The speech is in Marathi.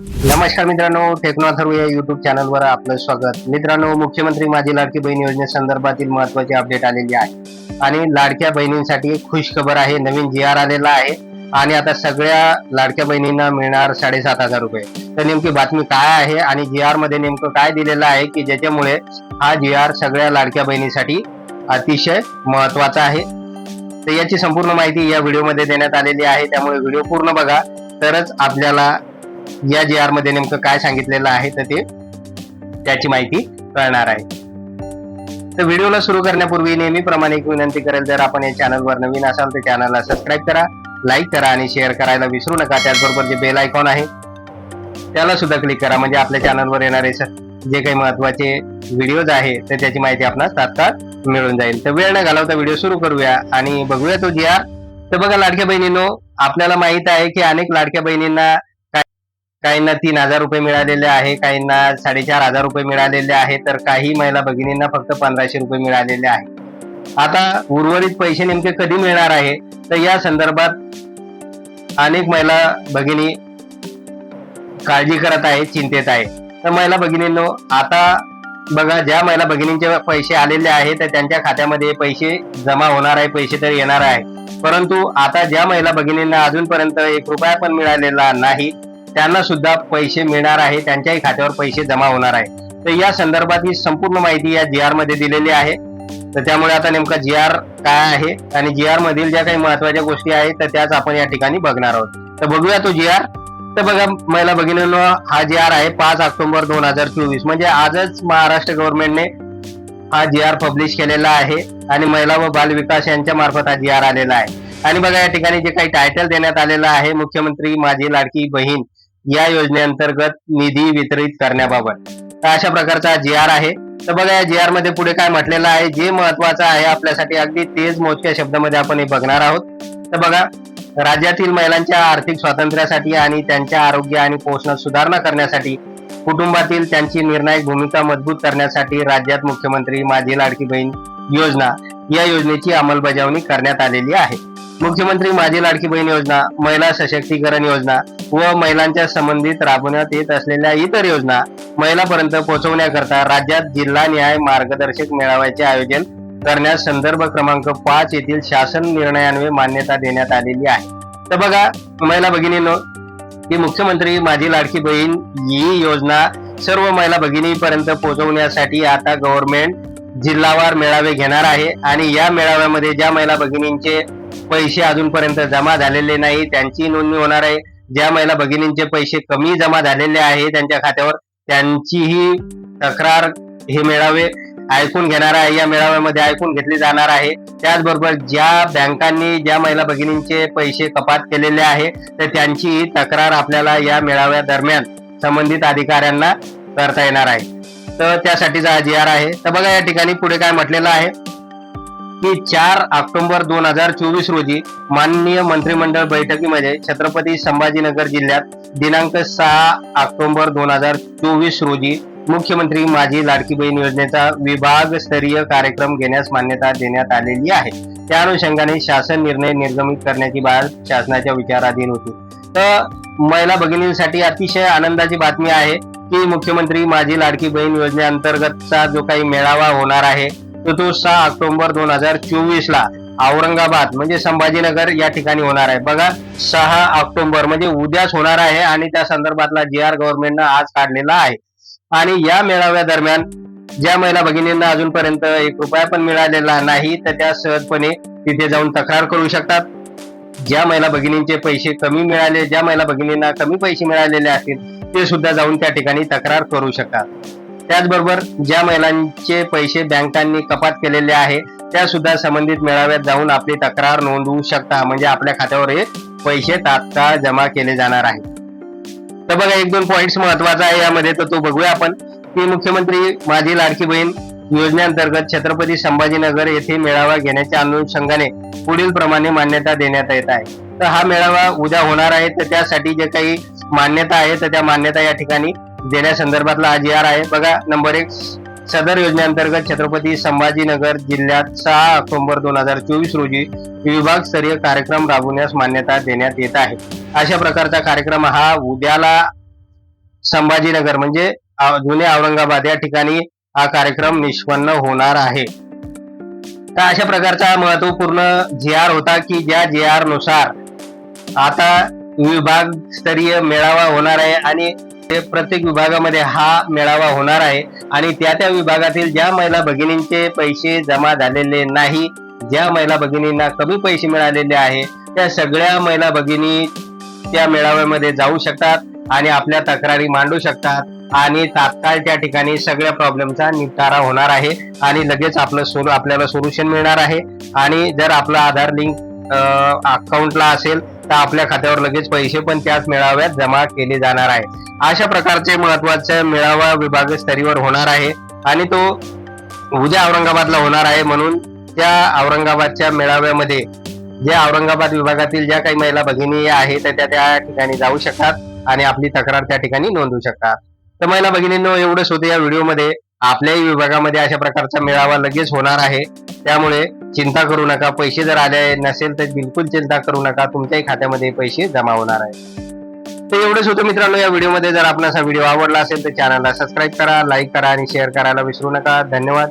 नमस्कार मित्रांनो टेक्नॉथर्व या युट्यूब चॅनलवर आपलं स्वागत. मित्रांनो मुख्यमंत्री माझी लाडकी बहीण योजनेसंदर्भातील महत्वाची अपडेट आलेली आहे. आणि लाडक्या बहिणींसाठी एक खुश खबर आहे नवीन जी आर आलेला आहे. आणि आता सगळ्या लाडक्या बहिणींना मिळणार साडेसात हजार रुपये. तर नेमकी बातमी काय आहे आणि जी आरमध्ये नेमकं काय दिलेलं आहे की ज्याच्यामुळे हा जी आर सगळ्या लाडक्या बहिणीसाठी अतिशय महत्त्वाचा आहे. तर याची संपूर्ण माहिती या व्हिडिओमध्ये देण्यात आलेली आहे. त्यामुळे व्हिडिओ पूर्ण बघा. तरच आपल्याला या जी आरमध्ये नेमकं काय सांगितलेलं आहे तर ते त्याची माहिती कळणार आहे. तर व्हिडिओला सुरू करण्यापूर्वी नेहमीप्रमाणे एक विनंती करेल जर आपण या चॅनलवर नवीन असाल तर चॅनलला सबस्क्राईब करा लाईक करा आणि शेअर करायला विसरू नका. त्याचबरोबर जे बेल आयकॉन आहे त्याला सुद्धा क्लिक करा. म्हणजे आपल्या चॅनलवर येणारे जे काही महत्त्वाचे व्हिडिओज आहे तर त्याची माहिती आपणास तात्काळ मिळून जाईल. तर वेळ न घालवता व्हिडिओ सुरू करूया आणि बघूया तो जी आर तर बघा लाडक्या बहिणींनो आपल्याला माहीत आहे की अनेक लाडक्या बहिणींना काहींना तीन हजार रुपये मिळालेले आहे काहींना साडेचार हजार रुपये मिळालेले आहे तर काही महिला भगिनींना फक्त पंधराशे रुपये मिळालेले आहे. आता उर्वरित पैसे नेमके कधी मिळणार आहे? तर या संदर्भात अनेक महिला भगिनी काळजी करत आहे चिंतेत आहे तर महिला भगिनींनो आता बघा ज्या महिला भगिनींचे पैसे आलेले आहेत तर त्यांच्या खात्यामध्ये पैसे जमा होणार आहे पैसे तर येणार आहे. परंतु आता ज्या महिला भगिनींना अजूनपर्यंत एक रुपया पण मिळालेला नाही त्यांना सुद्धा पैसे मिळणार आहे त्यांच्याही खात्यावर पैसे जमा होणार आहे. तर या संदर्भात ही संपूर्ण माहिती या जी आरमध्ये दिलेली आहे. तर त्यामुळे आता नेमका जी आर काय आहे आणि जी आर मधील ज्या काही महत्त्वाच्या गोष्टी आहेत तर त्याच आपण या ठिकाणी बघणार आहोत. तर बघूया तो जी आर तर बघा महिला भगिनींनो हा जी आर आहे पाच ऑक्टोबर दोन हजार चोवीस. म्हणजे आजच महाराष्ट्र गव्हर्नमेंटने हा जी आर पब्लिश केलेला आहे आणि महिला व बाल विकास यांच्या मार्फत हा जी आर आलेला आहे. आणि बघा या ठिकाणी जे काही टायटल देण्यात आलेलं आहे मुख्यमंत्री माझी लाडकी बहीण या योजनेअंतर्गत निधी वितरित करण्याबाबत. अशा प्रकारचा जी आर आहे. तर बघा या जी आरमध्ये पुढे काय म्हटलेलं आहे? जे महत्वाचं आहे आपल्यासाठी अगदी तेच मोजक्या शब्दामध्ये आपण हे बघणार आहोत. तर बघा राज्यातील महिलांच्या आर्थिक स्वातंत्र्यासाठी आणि त्यांच्या आरोग्य आणि पोषणात सुधारणा करण्यासाठी कुटुंबातील त्यांची निर्णायक भूमिका मजबूत करण्यासाठी राज्यात मुख्यमंत्री माझी लाडकी बहीण योजना या योजनेची अंमलबजावणी करण्यात आलेली आहे. मुख्यमंत्री माझी लाडकी बहीण योजना महिला सशक्तीकरण योजना व महिलांच्या संबंधित राबवण्यात येत असलेल्या इतर योजना महिलांपर्यंत पोहोचवण्याकरता राज्यात जिल्हा न्याय मार्गदर्शक मेळाव्याचे आयोजन करण्यास संदर्भ क्रमांक पाच येथील शासन निर्णयान्वये मान्यता देण्यात आलेली आहे. तर बघा महिला भगिनींनो की मुख्यमंत्री माझी लाडकी बहीण ही योजना सर्व महिला भगिनीपर्यंत पोहोचवण्यासाठी आता गव्हर्नमेंट जिल्हावार मेळावे घेणार आहे आणि या मेळाव्यामध्ये ज्या महिला भगिनींचे पैसे अजूनपर्यंत जमा झालेले नाही त्यांची नोंदणी होणार आहे. ज्या महिला भगिनींचे पैसे कमी जमा झालेले आहे त्यांच्या खात्यावर त्यांचीही तक्रार हे मेळावे ऐकून घेणार आहे. या मेळाव्यामध्ये ऐकून घेतली जाणार आहे. त्याचबरोबर ज्या बँकांनी ज्या महिला भगिनींचे पैसे कपात केलेले आहे तर त्यांचीही तक्रार आपल्याला या मेळाव्या दरम्यान संबंधित अधिकाऱ्यांना करता येणार आहे. तर त्यासाठीचा हा जी आर आहे. तर बघा या ठिकाणी पुढे काय म्हटलेलं आहे. की चार ऑक्टोबर दोन हजार चोवीस रोजी माननीय मंत्रिमंडळ बैठकीमध्ये छत्रपती संभाजीनगर जिल्ह्यात दिनांक सहा ऑक्टोबर दोन हजार चोवीस रोजी मुख्यमंत्री माझी लाडकी बहीण योजनेचा विभागस्तरीय कार्यक्रम घेण्यास मान्यता देण्यात आलेली आहे. त्या अनुषंगाने शासन निर्णय निर्गमित करण्याची बाब शासनाच्या विचाराधीन होती. तर महिला भगिनींसाठी अतिशय आनंदाची बातमी आहे की मुख्यमंत्री माझी लाडकी बहीण योजनेअंतर्गतचा जो काही मेळावा होणार आहे तो सहा ऑक्टोबर दोन हजार चोवीस ला औरंगाबाद म्हणजे संभाजीनगर या ठिकाणी होणार आहे. बघा सहा ऑक्टोबर म्हणजे उद्याच होणार आहे आणि त्या संदर्भातला जी आर गव्हर्नमेंटनं आज काढलेला आहे. आणि या मेळाव्या दरम्यान ज्या महिला भगिनींना अजूनपर्यंत एक रुपया पण मिळालेला नाही तर त्या सहजपणे तिथे जाऊन तक्रार करू शकतात. ज्या महिला भगिनींचे पैसे कमी मिळाले ज्या महिला भगिनींना कमी पैसे मिळालेले असतील ते सुद्धा जाऊन त्या ठिकाणी तक्रार करू शकतात. त्याचबरोबर ज्या महिलांचे पैसे बँकांनी कपात केलेले आहे त्या सुद्धा संबंधित मेळाव्यात जाऊन आपली तक्रार नोंदवू शकता. म्हणजे आपल्या खात्यावर हे पैसे तात्काळ जमा केले जाणार आहे तर बघा एक दोन पॉइंट महत्त्वाचा आहे यामध्ये तर तो बघूया आपण. की मुख्यमंत्री माझी लाडकी बहीण योजनेअंतर्गत छत्रपती संभाजीनगर येथे मेळावा घेण्याच्या अनुषंगाने पुढील प्रमाणे मान्यता देण्यात येत आहे. तर हा मेळावा उद्या होणार आहे तर त्यासाठी जे काही मान्यता आहे तर त्या मान्यता या ठिकाणी देण्यासंदर्भातला हा जी आर आहे. बघा नंबर एक सदर योजनेअंतर्गत छत्रपती संभाजीनगर जिल्ह्यात सहा ऑक्टोबर दोन हजार चोवीस रोजी विभागस्तरीय कार्यक्रम राबवण्यास मान्यता देण्यात येत आहे. अशा प्रकारचा कार्यक्रम हा उद्याला संभाजीनगर म्हणजे जुने औरंगाबाद या ठिकाणी हा कार्यक्रम निष्पन्न होणार आहे. तर अशा प्रकारचा महत्त्वपूर्ण जी आर होता की ज्या जी आरनुसार आता विभाग स्तरीय मेळावा होणार आहे आणि ते प्रत्येक विभागामध्ये हा मेळावा होणार आहे. आणि त्या त्या विभागातील ज्या महिला भगिनींचे पैसे जमा झालेले नाही ज्या महिला भगिनींना कमी पैसे मिळालेले आहे त्या सगळ्या महिला भगिनी त्या मेळाव्यामध्ये जाऊ शकतात आणि आपल्या तक्रारी मांडू शकतात. आणि तात्काळ त्या ठिकाणी सगळ्या प्रॉब्लेमचा निपटारा होणार आहे आणि लगेच आपलं सोल आपल्याला सोल्युशन मिळणार आहे. आणि जर आपलं आधार लिंक अकाउंटला असेल तर आपल्या खात्यावर लगेच पैसे पण त्याच मेळाव्यात जमा केले जाणार आहे अशा प्रकारचे महत्त्वाचे मेळावा विभाग स्तरीवर होणार आहे आणि तो उद्या औरंगाबादला होणार आहे म्हणून त्या औरंगाबादच्या मेळाव्यामध्ये जे औरंगाबाद विभागातील ज्या काही महिला भगिनी आहेत तर त्या त्या ठिकाणी जाऊ शकतात आणि आपली तक्रार त्या ठिकाणी नोंदवू शकतात. तर महिला भगिनींनो एवढंच होतं या व्हिडिओमध्ये. आपल्याही विभागामध्ये अशा प्रकारचा मेळावा लगेच होणार आहे. त्यामुळे चिंता करू नका. पैसे जर आले नसेल तर बिलकुल चिंता करू नका. तुमच्याही खात्यामध्ये पैसे जमा होणार आहे तर एवढंच होतं मित्रांनो या व्हिडिओमध्ये. जर आपणास हा व्हिडिओ आवडला असेल तर चॅनलला सबस्क्राईब करा लाईक करा आणि शेअर करायला विसरू नका. धन्यवाद.